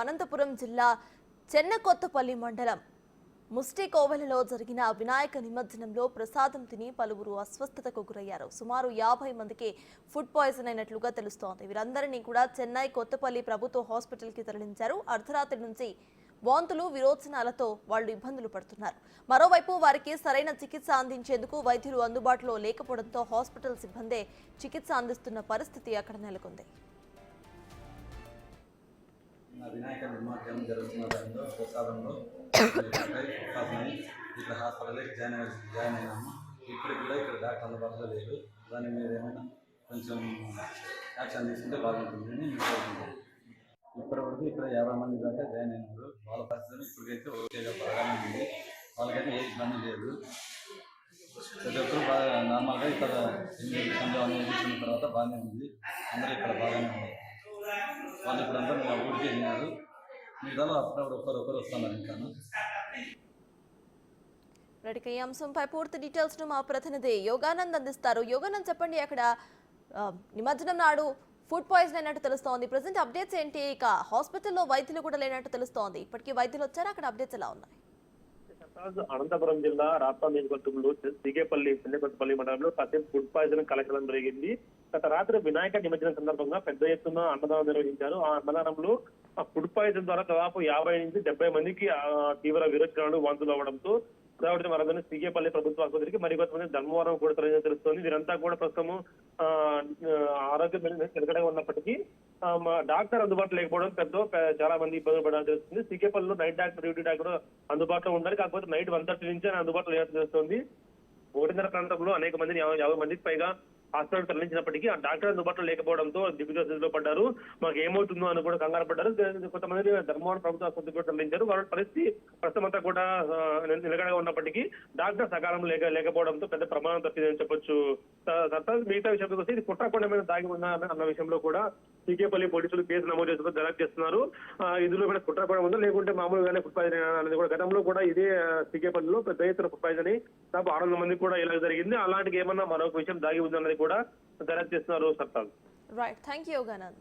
అనంతపురం జిల్లా చెన్నకొత్తపల్లి మండలం ముస్టికోవెలలో జరిగిన వినాయక నిమజ్జనంలో ప్రసాదం తిని పలువురు అస్వస్థతకు గురయ్యారు. సుమారు యాభై మందికి ఫుడ్ పాయిజన్ అయినట్లుగా తెలుస్తోంది. వీరందరినీ కూడా చెన్నై కొత్తపల్లి ప్రభుత్వ హాస్పిటల్కి తరలించారు. అర్ధరాత్రి నుంచి వాంతులు విరోచనాలతో వాళ్ళు ఇబ్బందులు పడుతున్నారు. మరోవైపు వారికి సరైన చికిత్స అందించేందుకు వైద్యులు అందుబాటులో లేకపోవడంతో హాస్పిటల్ సిబ్బందే చికిత్స అందిస్తున్న పరిస్థితి అక్కడ నెలకొంది. వినాయక నిర్మాణం జరుగుతున్న దానిలో ప్రసాదంలో ప్రసాదం ఇక్కడ హాస్పిటల్కి జాయిన్ జాయిన్ అయినాము. ఇప్పటికి కూడా ఇక్కడ డాక్టర్ అందుబాటులో లేదు దాని మీద ఏమైనా కొంచెం యాక్షన్ తీసుకుంటే బాగుంటుందని నేను కోరుకుంటున్నాను. ఇక్కడ యాభై మంది దాకా జాయిన్ అయినారు. వాళ్ళ పరిస్థితి ఇప్పటికైతే ఓకేగా బాగానే ఉంది. వాళ్ళకైతే ఏ ఇబ్బంది లేదు. ప్రతి ఒక్కరు బాగా నార్మల్గా ఇక్కడ ఇంజక్షన్ అనేది ఇంజక్షన్ తర్వాత బాగానే ఉంది. అందరూ ఇక్కడ బాగానే ఉన్నారు. వాళ్ళు ఇప్పుడు అంతా మేము అప్పుడప్పుడు ఒక్కరు వస్తున్నారు ఇంకా రైట్ ఈ అంశంపై పూర్తి డీటెయిల్స్ను మా ప్రతినిధి యోగానంద్ అందిస్తారు. యోగానంద్ చెప్పండి అక్కడ నిమజ్జనం నాడు ఫుడ్ పాయిజన్ అయినట్టు తెలుస్తోంది. ప్రజెంట్ అప్డేట్స్ ఏంటి? ఇక హాస్పిటల్లో వైద్యులు కూడా లేనట్టు తెలుస్తోంది. ఇప్పటికీ వైద్యులు వచ్చారు? అక్కడ అప్డేట్స్ ఎలా ఉన్నాయి? సర్తాజ్ అనంతపురం జిల్లా రాప్తా నియోజకవర్గంలో సిగేపల్లి చిన్నకొత్తపల్లి మండలంలో కాసేపు ఫుడ్ పాయిజన్ కలకలం జరిగింది గత రాత్రి వినాయక నిమజ్జనం సందర్భంగా పెద్ద ఎత్తున అన్నదానం నిర్వహించారు. ఆ అన్నదానంలో ఆ ఫుడ్ పాయిజన్ ద్వారా దాదాపు యాభై నుంచి డెబ్బై మందికి తీవ్ర విరోచనాలు వాంతులు అవ్వడంతో కాబట్టి మరొకరిని సిగేపల్లి ప్రభుత్వ ఆసుపత్రికి మరి కొంతమంది ధర్మవరం కూడా తరలించడం తెలుస్తోంది. వీరంతా కూడా ప్రస్తుతము ఆ, ఆరోగ్యం నిలకడగా ఉన్నప్పటికీ డాక్టర్ అందుబాటులో లేకపోవడం పెద్ద చాలా మంది ఇబ్బందులు పడాల్సి వస్తుంది. సిగేపల్లిలో నైట్ డాక్టర్ డ్యూటీ డాక్టర్ అందుబాటులో ఉండాలి. కాకపోతే నైట్ వన్ థర్టీ నుంచి ఆయన అందుబాటులో లేదని తెలుస్తోంది ఒకటిన్నర ప్రాంతంలో అనేక మందిని యాభై యాభై మందికి పైగా హాస్పిటల్ తరలించినప్పటికీ ఆ డాక్టర్ అందుబాటులో లేకపోవడంతో దిగ్గుజ స్థితిలో పడ్డారు. మాకు ఏమవుతుందో అని కూడా కంగారు పడ్డారు. కొంతమంది ధర్మవరం ప్రభుత్వ ఆసుపత్రి కూడా తరలించారు. వారి పరిస్థితి ప్రస్తుతం అంతా కూడా నిలకడగా ఉన్నప్పటికీ డాక్టర్ సకాలం లేక లేకపోవడంతో పెద్ద ప్రమాదం తప్పిందని చెప్పొచ్చు. మిగతా విషయంలో వస్తే ఇది కుట్రకొండ మీద దాగి ఉన్న అన్న విషయంలో కూడా సీకేపల్లి పోలీసులు కేసు నమోదు చేసుకుని దర్యాప్తు చేస్తున్నారు. ఇందులో కూడా కుట్రకొండ ఉందో? లేకుంటే మామూలుగానే ఫుడ్ పాయిజన్ అనేది కూడా గతంలో కూడా ఇదే సీకేపల్లిలో పెద్ద ఎత్తున ఫుడ్ పాయిజన్ దాదాపు ఆరు వందల కూడా ఇలా జరిగింది. అలాంటి ఏమన్నా మరొక విషయం దాగి ఉందన్నది కూడా దర్యాప్తు చేస్తున్నారు Sartaj right thank you Yoganand